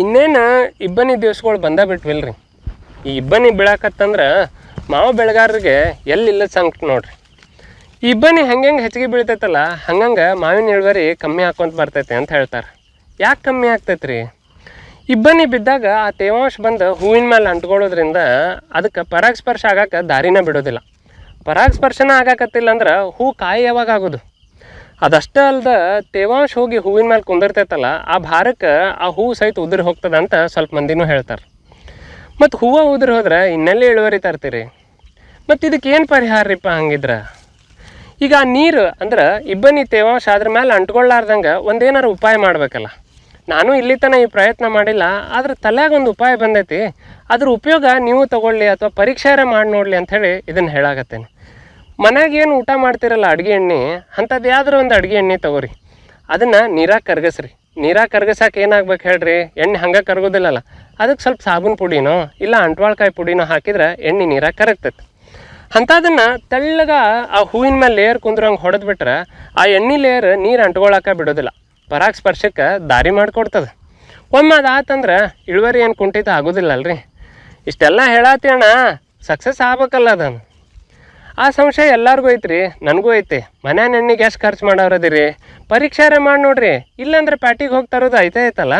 ಇನ್ನೇನು ಇಬ್ಬನಿ ದಿವ್ಸಗಳು ಬಂದ ಬಿಟ್ವಿಲ್ರಿ. ಈ ಇಬ್ಬನಿ ಬೀಳಾಕತ್ತಂದ್ರೆ ಮಾವು ಬೆಳೆಗಾರರಿಗೆ ಎಲ್ಲಿಲ್ಲ ಸಂಕಟ ನೋಡ್ರಿ. ಇಬ್ಬನಿ ಹೆಂಗೆ ಹೆಚ್ಚಿಗೆ ಬೀಳ್ತೈತಲ್ಲ, ಹಂಗಂಗೆ ಮಾವಿನ ಇಳುವರಿ ಕಮ್ಮಿ ಹಾಕೊಂತ ಬರ್ತೈತೆ ಅಂತ ಹೇಳ್ತಾರೆ. ಯಾಕೆ ಕಮ್ಮಿ ಆಗ್ತೈತ್ರಿ? ಇಬ್ಬನಿ ಬಿದ್ದಾಗ ಆ ತೇವಾಂಶ ಬಂದು ಹೂವಿನ ಮೇಲೆ ಅಂಟ್ಕೊಳ್ಳೋದ್ರಿಂದ ಅದಕ್ಕೆ ಪರಾಗಸ್ಪರ್ಶ ಆಗಕ್ಕೆ ದಾರಿನ ಬಿಡೋದಿಲ್ಲ. ಪರಾಗಸ್ಪರ್ಶನ ಆಗಾಕತ್ತಿಲ್ಲ ಅಂದ್ರೆ ಹೂ ಕಾಯಿ ಯಾವಾಗ ಆಗೋದು? ಅದಷ್ಟೇ ಅಲ್ದ ತೇವಾಂಶ ಹೋಗಿ ಹೂವಿನ ಮೇಲೆ ಕುಂದಿರ್ತೈತಲ್ಲ, ಆ ಭಾರಕ್ಕೆ ಆ ಹೂವು ಸಹಿತ ಉದುರಿ ಹೋಗ್ತದೆ ಅಂತ ಸ್ವಲ್ಪ ಮಂದಿನೂ ಹೇಳ್ತಾರೆ. ಮತ್ತು ಹೂವು ಉದುರಿ ಹೋದ್ರೆ ಇನ್ನೆಲ್ಲಿ ಇಳುವರಿ ತರ್ತೀರಿ? ಮತ್ತು ಇದಕ್ಕೆ ಏನು ಪರಿಹಾರ ರೀಪ್ಪ ಹಂಗಿದ್ರೆ? ಈಗ ಆ ನೀರು ಅಂದ್ರೆ ಇಬ್ಬನಿ ತೇವಾಂಶ ಅದ್ರ ಮೇಲೆ ಅಂಟ್ಕೊಳ್ಳಾರ್ದಂಗೆ ಒಂದೇನಾರು ಉಪಾಯ ಮಾಡಬೇಕಲ್ಲ. ನಾನು ಇಲ್ಲಿ ತನಕ ಈ ಪ್ರಯತ್ನ ಮಾಡಿಲ್ಲ, ಆದ್ರೆ ತಲೆಯಾಗ ಒಂದು ಉಪಾಯ ಬಂದೈತಿ. ಅದ್ರ ಉಪಯೋಗ ನೀವು ತಗೊಳ್ಳಿ ಅಥವಾ ಪರೀಕ್ಷೆ ಮಾಡಿ ನೋಡಲಿ ಅಂಥೇಳಿ ಇದನ್ನು ಹೇಳಾಕತ್ತೇನೆ. ಮನ್ಯಾಗ ಏನು ಊಟ ಮಾಡ್ತಿರಲ್ಲ ಅಡುಗೆ ಎಣ್ಣೆ ಅಂಥದ್ದು ಯಾವ್ದಾರು ಒಂದು ಅಡುಗೆ ಎಣ್ಣೆ ತಗೋರಿ. ಅದನ್ನು ನೀರಾಗ ಕರ್ಗಸ್ರಿ. ನೀರಾಗ ಕರ್ಗಸಕ್ಕೆ ಏನಾಗ್ಬೇಕು ಹೇಳ್ರಿ? ಎಣ್ಣೆ ಹಂಗೆ ಕರ್ಗೋದಿಲ್ಲಲ್ಲ. ಅದಕ್ಕೆ ಸ್ವಲ್ಪ ಸಾಬೂನು ಪುಡಿನೋ, ಇಲ್ಲ ಅಂಟ್ವಾಳ್ಕಾಯಿ ಪುಡಿನೋ ಹಾಕಿದ್ರೆ ಎಣ್ಣೆ ನೀರಾಗ ಕರಗ್ತೈತೆ. ಅಂಥದನ್ನು ತೆಳ್ಳಗ ಆ ಹೂವಿನ ಮೇಲೆ ಲೇಯರ್ ಕುಂದ್ರಂಗೆ ಹೊಡೆದು ಬಿಟ್ರೆ ಆ ಎಣ್ಣೆ ಲೇಯರ್ ನೀರು ಅಂಟ್ಕೊಳಕ್ಕೆ ಬಿಡೋದಿಲ್ಲ. ಪರಾಗಸ್ಪರ್ಶಕ್ಕೆ ದಾರಿ ಮಾಡಿಕೊಡ್ತದೆ. ಒಮ್ಮೆ ಅದು ಆತಂದ್ರೆ ಇಳುವರಿ ಏನು ಕುಂಠಿತ ಆಗೋದಿಲ್ಲ ಅಲ್ರಿ ಇಷ್ಟೆಲ್ಲ ಹೇಳತ್ತಿ ಅಣ್ಣ. ಸಕ್ಸಸ್ ಆಗ್ಬೇಕಲ್ಲ ಅದನ್ನು. ಆ ಸಂಶಯ ಎಲ್ಲರಿಗೂ ಐತ್ರಿ, ನನಗೂ ಐತಿ. ಮನೆ ನೆಣ್ಣಿಗೆ ಎಷ್ಟು ಖರ್ಚು ಮಾಡೋರದಿರಿ ಪರೀಕ್ಷಾರೆ ಮಾಡಿ ನೋಡ್ರಿ. ಇಲ್ಲಾಂದ್ರೆ ಪ್ಯಾಟಿಗೆ ಹೋಗ್ತಾ ಇರೋದು ಐತೆ ಐತಲ್ಲ?